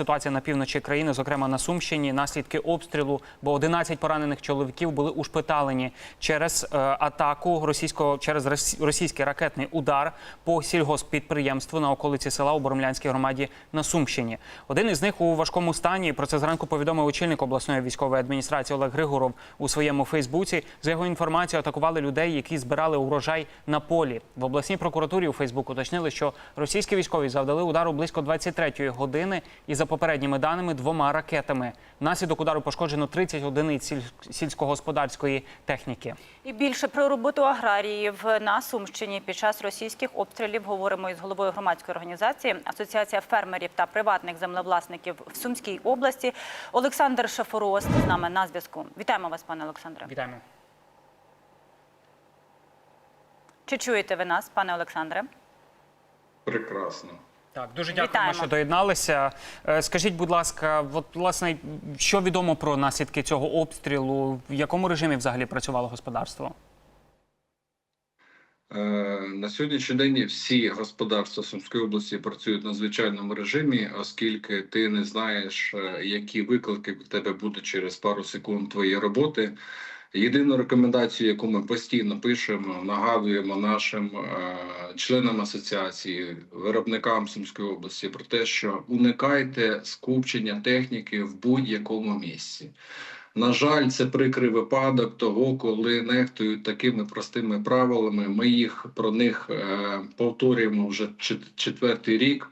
ситуація на півночі країни, зокрема на Сумщині, наслідки обстрілу, бо 11 поранених чоловіків були ушпиталені через е, атаку російського через російський ракетний удар по сільгоспідприємству на околиці села у Боромлянській громаді на Сумщині. Один із них у важкому стані. Про це зранку повідомив очільник обласної військової адміністрації Олег Григоров у своєму Фейсбуці. За його інформацією, атакували людей, які збирали урожай на полі. В обласній прокуратурі у Фейсбук уточнили, що російські військові завдали удару близько 23-ї години і за попередніми даними двома ракетами. Внаслідок удару пошкоджено 30 одиниць сільськогосподарської техніки. І більше про роботу аграріїв на Сумщині під час російських обстрілів говоримо із головою громадської організації Асоціація фермерів та приватних землевласників в Сумській області. Олександр Шафорост з нами на зв'язку. Вітаємо вас, пане Олександре. Вітаємо. Чи чуєте ви нас, пане Олександре? Прекрасно. Так, дуже дякуємо, Вітаємо. що доєдналися. Е, Скажіть, будь ласка, от власне, що відомо про наслідки цього обстрілу? В якому режимі взагалі працювало господарство? Е, На сьогоднішній день всі господарства Сумської області працюють на звичайному режимі, оскільки ти не знаєш, е, які виклики в тебе будуть через пару секунд твоєї роботи. Єдину рекомендацію, яку ми постійно пишемо, нагадуємо нашим е, членам асоціації, виробникам Сумської області про те, що уникайте скупчення техніки в будь-якому місці. На жаль, це прикрий випадок того, коли нехтують такими простими правилами. Ми їх про них е, повторюємо вже четвертий рік.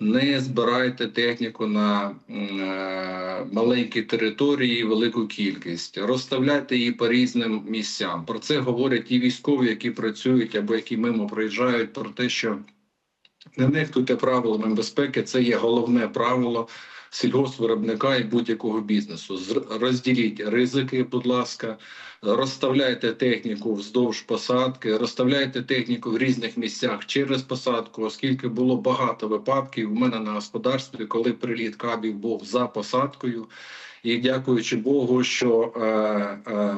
Не збирайте техніку на е, маленькій території, велику кількість. Розставляйте її по різним місцям. Про це говорять і військові, які працюють або які мимо проїжджають, про те, що не нехтуйте правилами безпеки. Це є головне правило сільгоспвиробника і будь-якого бізнесу. Розділіть ризики, будь ласка, розставляйте техніку вздовж посадки, розставляйте техніку в різних місцях через посадку, оскільки було багато випадків у мене на господарстві, коли приліт кабів був за посадкою, і дякуючи Богу, що е, е,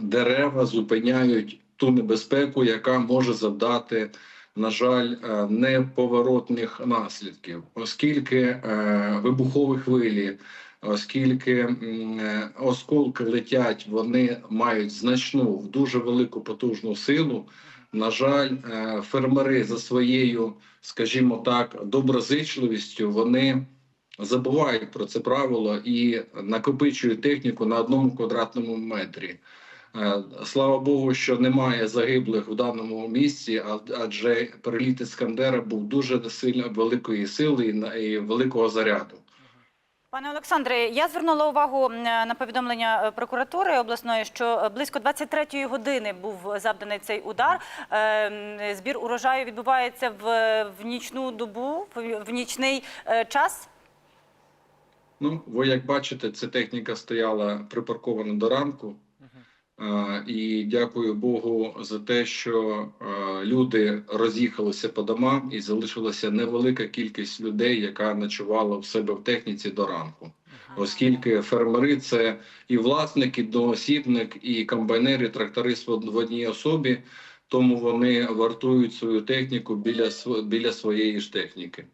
дерева зупиняють ту небезпеку, яка може завдати на жаль, е, неповоротних наслідків, оскільки е, вибухові хвилі, оскільки е, осколки летять, вони мають значну дуже велику потужну силу. На жаль, фермери за своєю, скажімо так, доброзичливістю вони забувають про це правило і накопичують техніку на одному квадратному метрі. Е, Слава Богу, що немає загиблих в даному місці, а- адже переліт Іскандера був дуже сильно великої сили і великого заряду. Пане Олександре, я звернула увагу на повідомлення е, прокуратури обласної, що е, близько 23-ї години був завданий цей удар. Збір урожаю відбувається в, в нічну добу, в, нічний час. Ну, ви як бачите, ця техніка стояла припаркована до ранку. І дякую Богу за те, що люди роз'їхалися по домам і залишилася невелика кількість людей, яка ночувала в себе в техніці до ранку. Оскільки фермери це і власник, і доосібник, і комбайнери, і тракторист в одній особі, тому вони вартують свою техніку біля біля своєї ж техніки.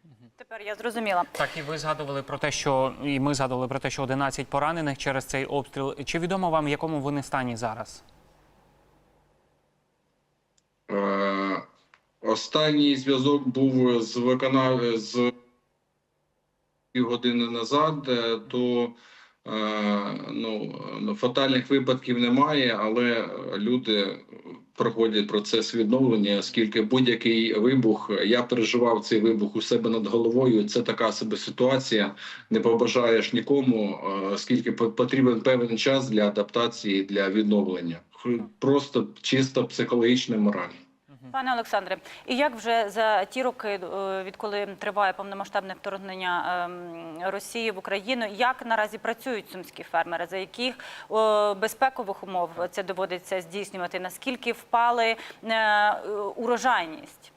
Тепер я зрозуміла. Так, і ви згадували про те, що і ми згадували про те, що 11 поранених через цей обстріл. Чи відомо вам, в якому вони стані зараз? Е, Останній зв'язок був з виконав з півгодини назад, е, то е, ну, ну, фатальних випадків немає, але люди проходять процес відновлення, оскільки будь-який вибух, я переживав цей вибух у себе над головою. Це така себе ситуація. Не побажаєш нікому, е, оскільки по- потрібен певний час для адаптації, для відновлення. Просто чисто психологічно, морально. Пане Олександре, і як вже за ті роки, е, відколи триває повномасштабне вторгнення ем, Росії в Україну, як наразі працюють сумські фермери? За яких безпекових умов це доводиться здійснювати? Наскільки впали е, урожайність?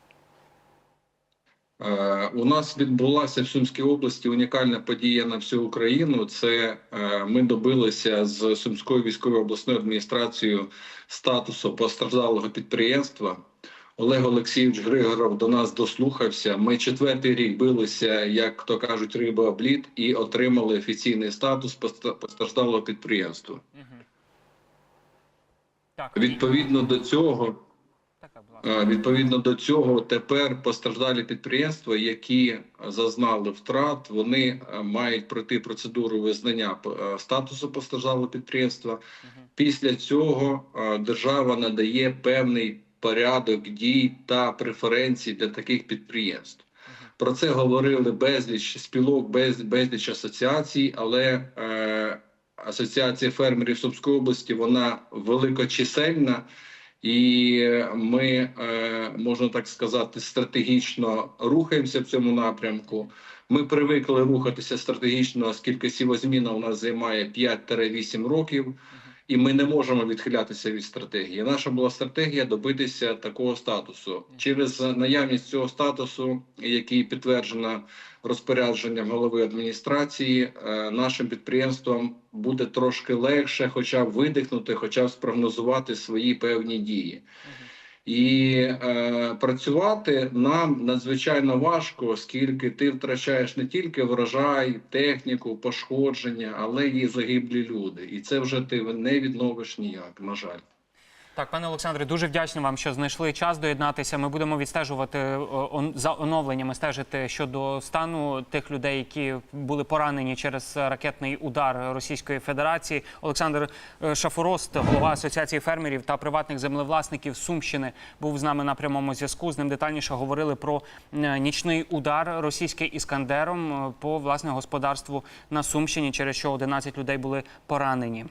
Е, У нас відбулася в Сумській області унікальна подія на всю Україну. Це ми добилися з Сумською військовою обласною адміністрацією статусу постраждалого підприємства, Олег Олексійович Григоров до нас дослухався. Ми четвертий рік билися, як то кажуть, риба об лід, і отримали офіційний статус постраждалого підприємства. Так, Відповідно до цього, Відповідно до цього, тепер постраждалі підприємства, які зазнали втрат, вони мають пройти процедуру визнання статусу постраждалого підприємства. Після цього держава надає певний порядок дій та преференцій для таких підприємств. Про це говорили безліч спілок, без, безліч асоціацій, але е, асоціація фермерів Сумської області вона великочисельна. І ми, е, можна так сказати, стратегічно рухаємося в цьому напрямку. Ми привикли рухатися стратегічно, оскільки сівозміна у нас займає 5-8 років, і ми не можемо відхилятися від стратегії. Наша була стратегія добитися такого статусу через наявність цього статусу, який підтверджено розпорядженням голови адміністрації, е, нашим підприємствам буде трошки легше, хоча б видихнути, хоча б спрогнозувати свої певні дії. І е, працювати нам надзвичайно важко, оскільки ти втрачаєш не тільки врожай, техніку, пошкодження, але й загиблі люди. І це вже ти не відновиш ніяк, на жаль. Так, пане Олександре, дуже вдячні вам, що знайшли час доєднатися. Ми будемо відстежувати е, за оновленнями, стежити щодо стану тих людей, які були поранені через ракетний удар Російської Федерації. Олександр е, Шафурост, голова асоціації фермерів та приватних землевласників Сумщини, був з нами на прямому зв'язку. З ним детальніше говорили про е, нічний удар російський іскандером по власне господарству на Сумщині, через що 11 людей були поранені.